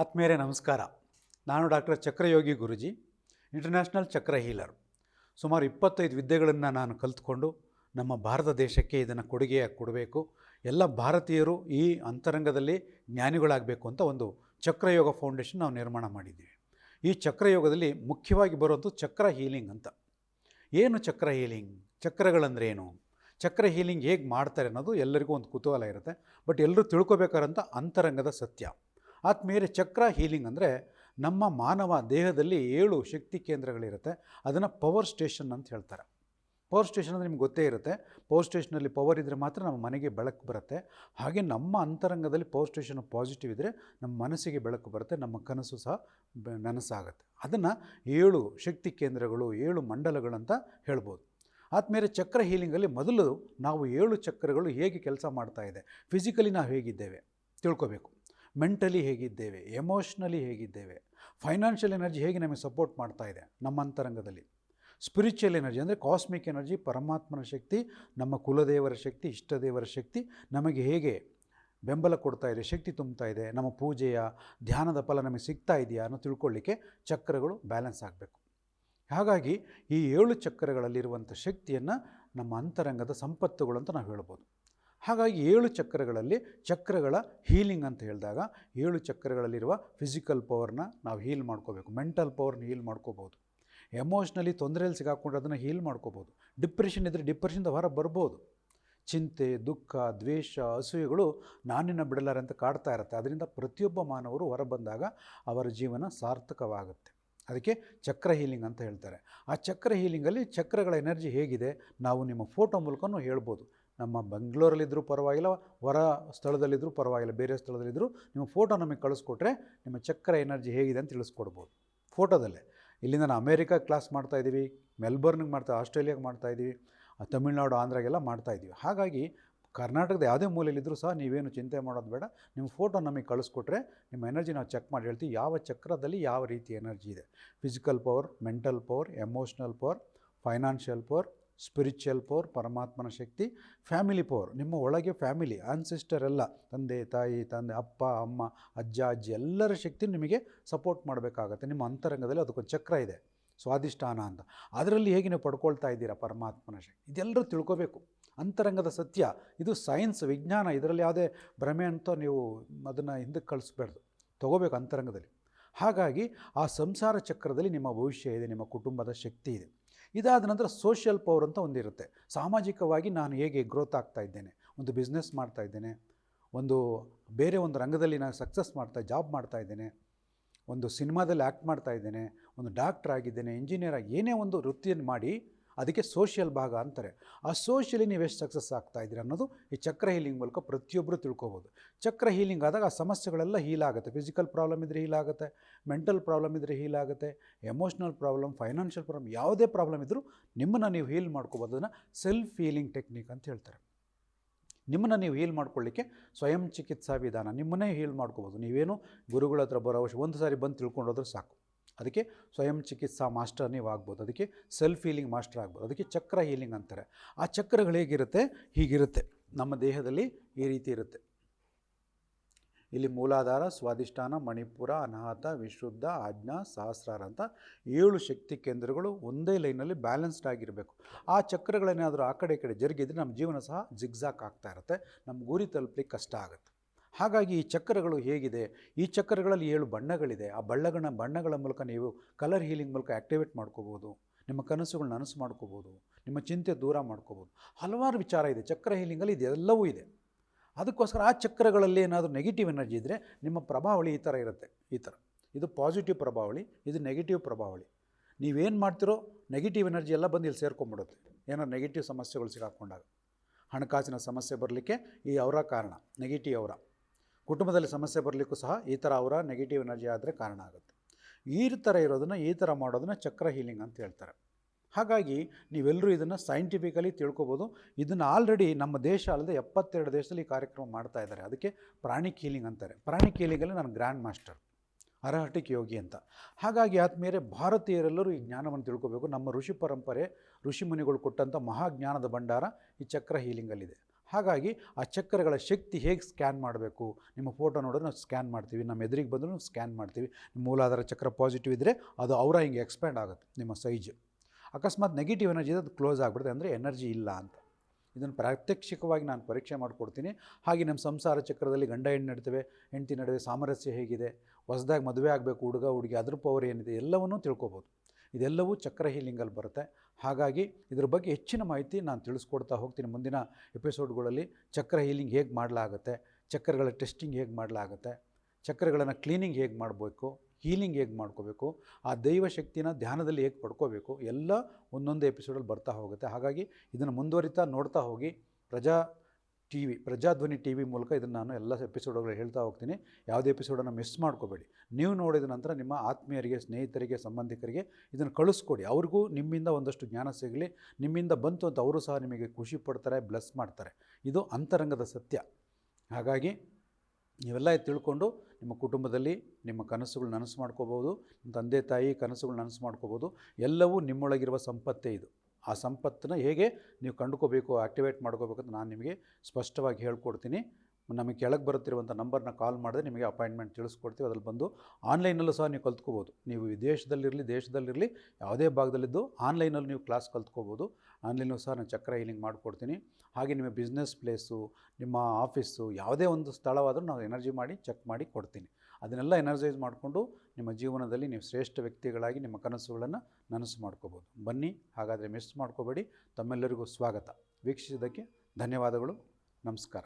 ಆತ್ಮೀಯರೇ ನಮಸ್ಕಾರ. ನಾನು doctor Chakrayogi Guruji, international chakra healer. ಸುಮಾರು ಇಪ್ಪತ್ತೈದು ವಿದ್ಯೆಗಳನ್ನು ನಾನು ಕಲಿತ್ಕೊಂಡು ನಮ್ಮ ಭಾರತ ದೇಶಕ್ಕೆ ಇದನ್ನು ಕೊಡುಗೆಯಾಗಿ ಕೊಡಬೇಕು. ಎಲ್ಲ ಭಾರತೀಯರು ಈ ಅಂತರಂಗದಲ್ಲಿ ಜ್ಞಾನಿಗಳಾಗಬೇಕು ಅಂತ ಒಂದು ಚಕ್ರಯೋಗ ಫೌಂಡೇಶನ್ ನಾವು ನಿರ್ಮಾಣ ಮಾಡಿದ್ದೀವಿ. ಈ ಚಕ್ರಯೋಗದಲ್ಲಿ ಮುಖ್ಯವಾಗಿ ಬರೋದು ಚಕ್ರ ಹೀಲಿಂಗ್ ಅಂತ. ಏನು ಚಕ್ರ ಹೀಲಿಂಗ್? ಚಕ್ರಗಳಂದ್ರೆ ಏನು ಚಕ್ರ ಹೀಲಿಂಗ್ ಹೇಗೆ ಮಾಡ್ತಾರೆ ಅನ್ನೋದು ಎಲ್ಲರಿಗೂ ಒಂದು ಕುತೂಹಲ ಇರುತ್ತೆ. ಬಟ್ ಎಲ್ಲರೂ ತಿಳ್ಕೊಬೇಕಾದಂಥ ಅಂತರಂಗದ ಸತ್ಯ. ಆದ್ಮೇಲೆ ಚಕ್ರ ಹೀಲಿಂಗ್ ಅಂದರೆ ನಮ್ಮ ಮಾನವ ದೇಹದಲ್ಲಿ ಏಳು ಶಕ್ತಿ ಕೇಂದ್ರಗಳಿರುತ್ತೆ. ಅದನ್ನು ಪವರ್ ಸ್ಟೇಷನ್ ಅಂತ ಹೇಳ್ತಾರೆ. ಪವರ್ ಸ್ಟೇಷನ್ ಅಂದರೆ ನಿಮ್ಗೆ ಗೊತ್ತೇ ಇರುತ್ತೆ. ಪವರ್ ಸ್ಟೇಷನಲ್ಲಿ ಪವರ್ ಇದ್ದರೆ ಮಾತ್ರ ನಮ್ಮ ಮನೆಗೆ ಬೆಳಕು ಬರುತ್ತೆ. ಹಾಗೆ ನಮ್ಮ ಅಂತರಂಗದಲ್ಲಿ ಪವರ್ ಸ್ಟೇಷನ್ ಪಾಸಿಟಿವ್ ಇದ್ದರೆ ನಮ್ಮ ಮನಸ್ಸಿಗೆ ಬೆಳಕು ಬರುತ್ತೆ, ನಮ್ಮ ಕನಸು ಸಹ ನನಸಾಗುತ್ತೆ. ಅದನ್ನು ಏಳು ಶಕ್ತಿ ಕೇಂದ್ರಗಳು, ಏಳು ಮಂಡಲಗಳಂತ ಹೇಳ್ಬೋದು. ಆದಮೇಲೆ ಚಕ್ರ ಹೀಲಿಂಗಲ್ಲಿ ಮೊದಲು ನಾವು ಏಳು ಚಕ್ರಗಳು ಹೇಗೆ ಕೆಲಸ ಮಾಡ್ತಾ ಇದೆ. ಫಿಸಿಕಲಿ ನಾವು ಹೇಗಿದ್ದೇವೆ? ತಿಳ್ಕೊಬೇಕು. ಮೆಂಟಲಿ ಹೇಗಿದ್ದೇವೆ, ಎಮೋಷ್ನಲಿ ಹೇಗಿದ್ದೇವೆ, ಫೈನಾನ್ಷಿಯಲ್ ಎನರ್ಜಿ ಹೇಗೆ ನಮಗೆ ಸಪೋರ್ಟ್ ಮಾಡ್ತಾ ಇದೆ ನಮ್ಮ ಅಂತರಂಗದಲ್ಲಿ. ಸ್ಪಿರಿಚುವಲ್ ಎನರ್ಜಿ ಅಂದರೆ ಕಾಸ್ಮಿಕ್ ಎನರ್ಜಿ, ಪರಮಾತ್ಮನ ಶಕ್ತಿ, ನಮ್ಮ ಕುಲದೇವರ ಶಕ್ತಿ, ಇಷ್ಟದೇವರ ಶಕ್ತಿ, ನಮಗೆ ಹೇಗೆ ಬೆಂಬಲ ಕೊಡ್ತಾ ಇದೆ, ಶಕ್ತಿ ತುಂಬ್ತಾ ಇದೆ, ನಮ್ಮ ಪೂಜೆಯ ಧ್ಯಾನದ ಫಲ ನಮಗೆ ಸಿಗ್ತಾ ಇದೆಯಾ ಅನ್ನೋ ತಿಳ್ಕೊಳ್ಳಿಕ್ಕೆ ಚಕ್ರಗಳು ಬ್ಯಾಲೆನ್ಸ್ ಆಗಬೇಕು. ಹಾಗಾಗಿ ಈ ಏಳು ಚಕ್ರಗಳಲ್ಲಿರುವಂಥ ಶಕ್ತಿಯನ್ನು ನಮ್ಮ ಅಂತರಂಗದ ಸಂಪತ್ತುಗಳು ಅಂತ ನಾವು ಹೇಳ್ಬೋದು. ಹಾಗಾಗಿ ಏಳು ಚಕ್ರಗಳಲ್ಲಿ ಚಕ್ರಗಳ ಹೀಲಿಂಗ್ ಅಂತ ಹೇಳಿದಾಗ ಏಳು ಚಕ್ರಗಳಲ್ಲಿರುವ ಫಿಸಿಕಲ್ ಪವರ್ನ ನಾವು ಹೀಲ್ ಮಾಡ್ಕೋಬೇಕು, ಮೆಂಟಲ್ ಪವರ್ನ ಹೀಲ್ ಮಾಡ್ಕೋಬೋದು. ಎಮೋಷ್ನಲಿ ತೊಂದರೆಯಲ್ಲಿ ಸಿಗಾಕೊಂಡ್ರೆ ಅದನ್ನು ಹೀಲ್ ಮಾಡ್ಕೋಬೋದು. ಡಿಪ್ರೆಷನ್ ಇದ್ದರೆ ಡಿಪ್ರೆಷನ್ದ ಹೊರ ಬರ್ಬೋದು. ಚಿಂತೆ, ದುಃಖ, ದ್ವೇಷ, ಅಸೂಯೆಗಳು ನಾನಿನ ಬಿಡಲಾರೆ ಅಂತ ಕಾಡ್ತಾ ಇರುತ್ತೆ. ಅದರಿಂದ ಪ್ರತಿಯೊಬ್ಬ ಮಾನವರು ಹೊರಬಂದಾಗ ಅವರ ಜೀವನ ಸಾರ್ಥಕವಾಗುತ್ತೆ. ಅದಕ್ಕೆ ಚಕ್ರ ಹೀಲಿಂಗ್ ಅಂತ ಹೇಳ್ತಾರೆ. ಆ ಚಕ್ರ ಹೀಲಿಂಗಲ್ಲಿ ಚಕ್ರಗಳ ಎನರ್ಜಿ ಹೇಗಿದೆ? ನಾವು ನಿಮ್ಮ ಫೋಟೋ ಮೂಲಕನೂ ಹೇಳ್ಬೋದು. ನಮ್ಮ ಬೆಂಗಳೂರಲ್ಲಿದ್ದರೂ ಪರವಾಗಿಲ್ಲ, ಹೊರ ಸ್ಥಳದಲ್ಲಿದ್ದರೂ ಪರವಾಗಿಲ್ಲ, ಬೇರೆ ಸ್ಥಳದಲ್ಲಿದ್ದರೂ ನಿಮ್ಮ ಫೋಟೋ ನಮಗೆ ಕಳಿಸ್ಕೊಟ್ರೆ ನಿಮ್ಮ ಚಕ್ರ ಎನರ್ಜಿ ಹೇಗಿದೆ ಅಂತ ತಿಳಿಸ್ಕೊಡ್ಬೋದು. ಫೋಟೋದಲ್ಲೇ ಇಲ್ಲಿಂದ ನಾವು ಅಮೇರಿಕಾ ಕ್ಲಾಸ್ ಮಾಡ್ತಾಯಿದ್ದೀವಿ ಮೆಲ್ಬರ್ನಿಗೆ ಮಾಡ್ತಾ, ಆಸ್ಟ್ರೇಲಿಯಾಗೆ ಮಾಡ್ತಾಯಿದ್ದೀವಿ ತಮಿಳ್ನಾಡು, ಆಂಧ್ರಾಗೆಲ್ಲ ಮಾಡ್ತಾಯಿದ್ದೀವಿ ಹಾಗಾಗಿ ಕರ್ನಾಟಕದ ಯಾವುದೇ ಮೂಲೆಯಲ್ಲಿದ್ದರೂ ಸಹ ನೀವೇನು ಚಿಂತೆ ಮಾಡೋದು ಬೇಡ. ನಿಮ್ಮ ಫೋಟೋ ನಮಗೆ ಕಳಿಸ್ಕೊಟ್ರೆ ನಿಮ್ಮ ಎನರ್ಜಿ ನಾವು ಚೆಕ್ ಮಾಡಿ ಹೇಳ್ತೀವಿ, ಯಾವ ಚಕ್ರದಲ್ಲಿ ಯಾವ ರೀತಿ ಎನರ್ಜಿ ಇದೆ. Physical power mental power emotional power financial power spiritual power ಪರಮಾತ್ಮನ ಶಕ್ತಿ ಫ್ಯಾಮಿಲಿ ಪವರ್ ನಿಮ್ಮ ಒಳಗೆ ಫ್ಯಾಮಿಲಿ ಆನ್ಸಿಸ್ಟರ್ ಎಲ್ಲ, ತಂದೆ, ತಾಯಿ, ತಂದೆ, ಅಪ್ಪ, ಅಮ್ಮ, ಅಜ್ಜ, ಅಜ್ಜಿ ಎಲ್ಲರ ಶಕ್ತಿ ನಿಮಗೆ ಸಪೋರ್ಟ್ ಮಾಡಬೇಕಾಗತ್ತೆ. ನಿಮ್ಮ ಅಂತರಂಗದಲ್ಲಿ ಅದಕ್ಕೊಂದು ಚಕ್ರ ಇದೆ ಸ್ವಾದಿಷ್ಠಾನ ಅಂತ. ಅದರಲ್ಲಿ ಹೇಗೆ ನೀವು ಪಡ್ಕೊಳ್ತಾ ಇದ್ದೀರಾ ಪರಮಾತ್ಮನ ಶಕ್ತಿ? ಇದೆಲ್ಲರೂ ತಿಳ್ಕೋಬೇಕು. ಅಂತರಂಗದ ಸತ್ಯ, ಇದು ಸೈನ್ಸ್ ವಿಜ್ಞಾನ, ಇದರಲ್ಲಿ ಯಾವುದೇ ಭ್ರಮೆ ಅಂತ ನೀವು ಅದನ್ನು ಹಿಂದಕ್ಕೆ ಕಳಿಸ್ಬಾರ್ದು. ತಗೋಬೇಕು ಅಂತರಂಗದಲ್ಲಿ. ಹಾಗಾಗಿ ಆ ಸಂಸಾರ ಚಕ್ರದಲ್ಲಿ ನಿಮ್ಮ ಭವಿಷ್ಯ ಇದೆ, ನಿಮ್ಮ ಕುಟುಂಬದ ಶಕ್ತಿ ಇದೆ. ಇದಾದ ನಂತರ ಸೋಷಿಯಲ್ ಪವರ್ ಅಂತ ಒಂದಿರುತ್ತೆ. ಸಾಮಾಜಿಕವಾಗಿ ನಾನು ಹೇಗೆ ಗ್ರೋತ್ ಆಗ್ತಾ ಇದ್ದೇನೆ, ಒಂದು ಬಿಸ್ನೆಸ್ ಮಾಡ್ತಾ ಇದ್ದೇನೆ, ಒಂದು ಬೇರೆ ಒಂದು ರಂಗದಲ್ಲಿ ನಾನು ಸಕ್ಸಸ್ ಮಾಡ್ತಾ ಜಾಬ್ ಮಾಡ್ತಾ ಇದ್ದೇನೆ, ಒಂದು ಸಿನಿಮಾದಲ್ಲಿ ಆ್ಯಕ್ಟ್ ಮಾಡ್ತಾ ಇದ್ದೇನೆ, ಒಂದು ಡಾಕ್ಟ್ರ್ ಆಗಿದ್ದೇನೆ ಇಂಜಿನಿಯರ್ ಆಗಿ ಏನೇ ಒಂದು ವೃತ್ತಿಯನ್ನು ಮಾಡಿ ಅದಕ್ಕೆ ಸೋಷಿಯಲ್ ಭಾಗ ಅಂತಾರೆ. ಆ ಸೋಷಿಯಲಿ ನೀವು ಎಷ್ಟು ಸಕ್ಸಸ್ ಆಗ್ತಾ ಇದ್ದೀರಿ ಅನ್ನೋದು ಈ ಚಕ್ರ ಹೀಲಿಂಗ್ ಮೂಲಕ ಪ್ರತಿಯೊಬ್ಬರು ತಿಳ್ಕೊಬೋದು. ಚಕ್ರ ಹೀಲಿಂಗ್ ಆದಾಗ ಆ ಸಮಸ್ಯೆಗಳೆಲ್ಲ ಹೀಲ್ ಆಗುತ್ತೆ. ಫಿಸಿಕಲ್ ಪ್ರಾಬ್ಲಮ್ ಇದ್ದರೆ ಹೀಲ್ ಆಗುತ್ತೆ ಮೆಂಟಲ್ ಪ್ರಾಬ್ಲಮ್ ಇದ್ದರೆ ಹೀಲ್ ಆಗುತ್ತೆ ಎಮೋಷ್ನಲ್ ಪ್ರಾಬ್ಲಮ್ ಫೈನಾನ್ಷಿಯಲ್ ಪ್ರಾಬ್ಲಮ್ ಯಾವುದೇ ಪ್ರಾಬ್ಲಮ್ ಇದ್ದರೂ ನಿಮ್ಮನ್ನು ನೀವು ಹೀಲ್ ಮಾಡ್ಕೋಬೋದು. ಅದನ್ನು ಸೆಲ್ಫ್ ಹೀಲಿಂಗ್ ಟೆಕ್ನಿಕ್ ಅಂತ ಹೇಳ್ತಾರೆ. ನಿಮ್ಮನ್ನು ನೀವು ಹೀಲ್ ಮಾಡ್ಕೊಳ್ಳಿಕ್ಕೆ ಸ್ವಯಂ ಚಿಕಿತ್ಸಾ ವಿಧಾನ ನಿಮ್ಮನ್ನೇ ಹೀಲ್ ಮಾಡ್ಕೋಬೋದು. ನೀವೇನು ಗುರುಗಳ ಹತ್ರ ಬರೋ ಅವಶ್ಯ ಒಂದು ಸಾರಿ ಬಂದು ತಿಳ್ಕೊಂಡೋದ್ರೆ ಸಾಕು. ಅದಕ್ಕೆ ಸ್ವಯಂ ಚಿಕಿತ್ಸಾ ಮಾಸ್ಟರ್ ನೀವು ಆಗ್ಬೋದು ಅದಕ್ಕೆ ಸೆಲ್ಫ್ ಹೀಲಿಂಗ್ ಮಾಸ್ಟರ್ ಆಗ್ಬೋದು. ಅದಕ್ಕೆ ಚಕ್ರ ಹೀಲಿಂಗ್ ಅಂತಾರೆ. ಆ ಚಕ್ರಗಳು ಹೇಗಿರುತ್ತೆ? ಹೀಗಿರುತ್ತೆ. ನಮ್ಮ ದೇಹದಲ್ಲಿ ಈ ರೀತಿ ಇರುತ್ತೆ. ಇಲ್ಲಿ ಮೂಲಾಧಾರ ಸ್ವಾದಿಷ್ಠಾನ ಮಣಿಪುರ, ಅನಾಹತ, ವಿಶುದ್ಧ, ಆಜ್ಞಾ, ಸಹಸ್ರಾರ ಅಂತ ಏಳು ಶಕ್ತಿ ಕೇಂದ್ರಗಳು ಒಂದೇ ಲೈನಲ್ಲಿ ಬ್ಯಾಲೆನ್ಸ್ಡ್ ಆಗಿರಬೇಕು. ಆ ಚಕ್ರಗಳೇನಾದರೂ ಆ ಕಡೆ ಈ ಕಡೆ ಜರುಗಿದ್ರೆ ನಮ್ಮ ಜೀವನ ಸಹ ಜಿಗ್ಜಾಕ್ ಆಗ್ತಾ ಇರುತ್ತೆ. ನಮ್ಮ ಗುರಿ ತಲುಪಲಿಕ್ಕೆ ಕಷ್ಟ ಆಗುತ್ತೆ. ಹಾಗಾಗಿ ಈ ಚಕ್ರಗಳು ಹೇಗಿದೆ? ಈ ಚಕ್ರಗಳಲ್ಲಿ ಏಳು ಬಣ್ಣಗಳಿದೆ. ಆ ಬಣ್ಣಗಳ ಬಣ್ಣಗಳ ಮೂಲಕ ನೀವು ಕಲರ್ ಹೀಲಿಂಗ್ ಮೂಲಕ ಆ್ಯಕ್ಟಿವೇಟ್ ಮಾಡ್ಕೋಬೋದು. ನಿಮ್ಮ ಕನಸುಗಳನ್ನ ನನಸು ಮಾಡ್ಕೋಬೋದು. ನಿಮ್ಮ ಚಿಂತೆ ದೂರ ಮಾಡ್ಕೋಬೋದು. ಹಲವಾರು ವಿಚಾರ ಇದೆ. ಚಕ್ರ ಹೀಲಿಂಗಲ್ಲಿ ಇದೆಲ್ಲವೂ ಇದೆ. ಅದಕ್ಕೋಸ್ಕರ ಆ ಚಕ್ರಗಳಲ್ಲಿ ಏನಾದರೂ ನೆಗೆಟಿವ್ ಎನರ್ಜಿ ಇದ್ದರೆ ನಿಮ್ಮ ಪ್ರಭಾವಳಿ ಈ ಥರ ಇರುತ್ತೆ. ಈ ಥರ ಇದು ಪಾಸಿಟಿವ್ ಪ್ರಭಾವಳಿ, ಇದು ನೆಗೆಟಿವ್ ಪ್ರಭಾವಳಿ. ನೀವೇನು ಮಾಡ್ತಿರೋ ನೆಗೆಟಿವ್ ಎನರ್ಜಿ ಎಲ್ಲ ಬಂದು ಇಲ್ಲಿ ಸೇರ್ಕೊಂಡ್ಬಿಡುತ್ತೆ. ಏನಾದ್ರು ನೆಗೆಟಿವ್ ಸಮಸ್ಯೆಗಳು ಸಿಗಾಕೊಂಡಾಗ. ಹಣಕಾಸಿನ ಸಮಸ್ಯೆ ಬರಲಿಕ್ಕೆ ಈ ಅವರ ಕಾರಣ. ನೆಗೆಟಿವ್ ಅವರ. ಕುಟುಂಬದಲ್ಲಿ ಸಮಸ್ಯೆ ಬರಲಿಕ್ಕೂ ಸಹ ಈ ಥರ ಅವರ ನೆಗೆಟಿವ್ ಎನರ್ಜಿ ಆದರೆ ಕಾರಣ ಆಗುತ್ತೆ. ಈ ಥರ ಇರೋದನ್ನು, ಈ ಥರ ಮಾಡೋದನ್ನು ಚಕ್ರ ಹೀಲಿಂಗ್ ಅಂತ ಹೇಳ್ತಾರೆ. ಹಾಗಾಗಿ ನೀವೆಲ್ಲರೂ ಇದನ್ನು ಸೈಂಟಿಫಿಕಲಿ ತಿಳ್ಕೊಬೋದು. ಇದನ್ನು ಆಲ್ರೆಡಿ ನಮ್ಮ ದೇಶ ಅಲ್ಲದೆ ಎಪ್ಪತ್ತೆರಡು ದೇಶದಲ್ಲಿ ಈ ಕಾರ್ಯಕ್ರಮ ಮಾಡ್ತಾ ಇದ್ದಾರೆ. ಅದಕ್ಕೆ ಪ್ರಾಣಿಕ್ ಹೀಲಿಂಗ್ ಅಂತಾರೆ. ಪ್ರಾಣಿಕ್ ಹೀಲಿಂಗಲ್ಲಿ ನಾನು ಗ್ರ್ಯಾಂಡ್ ಮಾಸ್ಟರ್ ಅರಹಟಿಕ್ ಯೋಗಿ ಅಂತ. ಹಾಗಾಗಿ ಆದ್ಮೇಲೆ ಭಾರತೀಯರೆಲ್ಲರೂ ಈ ಜ್ಞಾನವನ್ನು ತಿಳ್ಕೋಬೇಕು. ನಮ್ಮ ಋಷಿ ಪರಂಪರೆ, ಋಷಿ ಮುನಿಗಳು ಕೊಟ್ಟಂಥ ಮಹಾಜ್ಞಾನದ ಭಂಡಾರ ಈ ಚಕ್ರ ಹೀಲಿಂಗಲ್ಲಿದೆ ಹಾಗಾಗಿ ಆ ಚಕ್ರಗಳ ಶಕ್ತಿ ಹೇಗೆ ಸ್ಕ್ಯಾನ್ ಮಾಡಬೇಕು? ನಿಮ್ಮ ಫೋಟೋ ನೋಡಿದ್ರೆ ನಾವು ಸ್ಕ್ಯಾನ್ ಮಾಡ್ತೀವಿ, ನಮ್ಮ ಎದುರಿಗೆ ಬಂದರೂ ಸ್ಕ್ಯಾನ್ ಮಾಡ್ತೀವಿ. ಮೂಲಾಧಾರ ಚಕ್ರ ಪಾಸಿಟಿವ್ ಇದ್ದರೆ ಅದು ಅವರ ಹಿಂಗೆ ಎಕ್ಸ್ಪ್ಯಾಂಡ್ ಆಗುತ್ತೆ, ನಿಮ್ಮ ಸೈಜ್. ಅಕಸ್ಮಾತ್ ನೆಗೆಟಿವ್ ಎನರ್ಜಿ ಅದು ಕ್ಲೋಸ್ ಆಗಿಬಿಡುತ್ತೆ, ಅಂದರೆ ಎನರ್ಜಿ ಇಲ್ಲ ಅಂತ. ಇದನ್ನು ಪ್ರಾತ್ಯಕ್ಷಿಕವಾಗಿ ನಾನು ಪರೀಕ್ಷೆ ಮಾಡಿಕೊಡ್ತೀನಿ. ಹಾಗೆ ನಮ್ಮ ಸಂಸಾರ ಚಕ್ರದಲ್ಲಿ ಗಂಡ, ಹೆಣ್ಣು ನಡ್ತೇವೆ ಹೆಂಡತಿ ನಡುವೆ ಸಾಮರಸ್ಯ ಹೇಗಿದೆ, ಹೊಸದಾಗಿ ಮದುವೆ ಆಗಬೇಕು, ಹುಡುಗ, ಹುಡುಗಿ ಅದ್ರ ಪವರ್ ಏನಿದೆ, ಎಲ್ಲವನ್ನೂ ತಿಳ್ಕೊಬೋದು. ಇದೆಲ್ಲವೂ ಚಕ್ರ ಹೀಲಿಂಗಲ್ಲಿ ಬರುತ್ತೆ. ಹಾಗಾಗಿ ಇದ್ರ ಬಗ್ಗೆ ಹೆಚ್ಚಿನ ಮಾಹಿತಿ ನಾನು ತಿಳಿಸ್ಕೊಡ್ತಾ ಹೋಗ್ತೀನಿ. ಮುಂದಿನ ಎಪಿಸೋಡ್ಗಳಲ್ಲಿ ಚಕ್ರ ಹೀಲಿಂಗ್ ಹೇಗೆ ಮಾಡಲಾಗುತ್ತೆ, ಚಕ್ರಗಳ ಟೆಸ್ಟಿಂಗ್ ಹೇಗೆ ಮಾಡಲಾಗುತ್ತೆ, ಚಕ್ರಗಳನ್ನು ಕ್ಲೀನಿಂಗ್ ಹೇಗೆ ಮಾಡಬೇಕು, ಹೀಲಿಂಗ್ ಹೇಗೆ ಮಾಡ್ಕೋಬೇಕು, ಆ ದೈವ ಶಕ್ತಿನ ಧ್ಯಾನದಲ್ಲಿ ಹೇಗೆ ಪಡ್ಕೋಬೇಕು, ಎಲ್ಲ ಒಂದೊಂದು ಎಪಿಸೋಡಲ್ಲಿ ಬರ್ತಾ ಹೋಗುತ್ತೆ. ಹಾಗಾಗಿ ಇದನ್ನು ಮುಂದುವರಿತಾ ನೋಡ್ತಾ ಹೋಗಿ. Praja T V Prajadhwani T V ಮೂಲಕ ಇದನ್ನು ನಾನು ಎಲ್ಲ ಎಪಿಸೋಡ್ಗಳು ಹೇಳ್ತಾ ಹೋಗ್ತೀನಿ. ಯಾವುದೇ ಎಪಿಸೋಡನ್ನು ಮಿಸ್ ಮಾಡ್ಕೋಬೇಡಿ. ನೀವು ನೋಡಿದ ನಂತರ ನಿಮ್ಮ ಆತ್ಮೀಯರಿಗೆ, ಸ್ನೇಹಿತರಿಗೆ, ಸಂಬಂಧಿಕರಿಗೆ ಇದನ್ನು ಕಳಿಸ್ಕೊಡಿ. ಅವ್ರಿಗೂ ನಿಮ್ಮಿಂದ ಒಂದಷ್ಟು ಜ್ಞಾನ ಸಿಗಲಿ. ನಿಮ್ಮಿಂದ ಬಂತು ಅಂತ ಅವರು ಸಹ ನಿಮಗೆ ಖುಷಿ ಪಡ್ತಾರೆ, ಬ್ಲೆಸ್ ಮಾಡ್ತಾರೆ. ಇದು ಅಂತರಂಗದ ಸತ್ಯ. ಹಾಗಾಗಿ ನೀವೆಲ್ಲ ತಿಳ್ಕೊಂಡು ನಿಮ್ಮ ಕುಟುಂಬದಲ್ಲಿ ನಿಮ್ಮ ಕನಸುಗಳು ನನಸು ಮಾಡ್ಕೋಬೋದು. ನಿಮ್ಮ ತಂದೆ, ತಾಯಿ ಕನಸುಗಳು ನನಸು ಮಾಡ್ಕೋಬೋದು. ಎಲ್ಲವೂ ನಿಮ್ಮೊಳಗಿರುವ ಸಂಪತ್ತೇ ಇದು. ಆ ಸಂಪತ್ತನ್ನು ಹೇಗೆ ನೀವು ಕಂಡುಕೋಬೇಕು ಆ್ಯಕ್ಟಿವೇಟ್ ಮಾಡ್ಕೋಬೇಕು ಅಂತ ನಾನು ನಿಮಗೆ ಸ್ಪಷ್ಟವಾಗಿ ಹೇಳ್ಕೊಡ್ತೀನಿ. ನಮಗೆ ಕೆಳಗೆ ಬರುತ್ತಿರುವಂಥ ನಂಬರ್ನ ಕಾಲ್ ಮಾಡಿದ್ರೆ ನಿಮಗೆ ಅಪಾಯಿಂಟ್ಮೆಂಟ್ ತಿಳಿಸ್ಕೊಡ್ತೀವಿ. ಅದ್ರಲ್ಲಿ ಬಂದು ಆನ್ಲೈನಲ್ಲೂ ಸಹ ನೀವು ಕಲ್ತ್ಕೋಬೋದು. ನೀವು ವಿದೇಶದಲ್ಲಿರಲಿ ದೇಶದಲ್ಲಿರಲಿ ಯಾವುದೇ ಭಾಗದಲ್ಲಿದ್ದು ಆನ್ಲೈನಲ್ಲಿ ನೀವು ಕ್ಲಾಸ್ ಕಲ್ತ್ಕೋಬೋದು. ಆನ್ಲೈನಲ್ಲೂ ಸಹ ನಾನು ಚಕ್ರ ಹೀಲಿಂಗ್ ಮಾಡಿಕೊಡ್ತೀನಿ. ಹಾಗೆ ನಿಮ್ಮ ಬಿಸ್ನೆಸ್ ಪ್ಲೇಸು, ನಿಮ್ಮ ಆಫೀಸು ಯಾವುದೇ ಒಂದು ಸ್ಥಳವಾದರೂ ನಾವು ಎನರ್ಜಿ ಮಾಡಿ, ಚೆಕ್ ಮಾಡಿ ಕೊಡ್ತೀನಿ. ಅದನ್ನೆಲ್ಲ ಎನರ್ಜೈಸ್ ಮಾಡಿಕೊಂಡು ನಿಮ್ಮ ಜೀವನದಲ್ಲಿ ನೀವು ಶ್ರೇಷ್ಠ ವ್ಯಕ್ತಿಗಳಾಗಿ ನಿಮ್ಮ ಕನಸುಗಳನ್ನು ನನಸು ಮಾಡ್ಕೋಬೋದು. ಬನ್ನಿ, ಹಾಗಾದರೆ ಮಿಸ್ ಮಾಡ್ಕೋಬೇಡಿ. ತಮ್ಮೆಲ್ಲರಿಗೂ ಸ್ವಾಗತ. ವೀಕ್ಷಿಸಿದ್ದಕ್ಕೆ ಧನ್ಯವಾದಗಳು. ನಮಸ್ಕಾರ.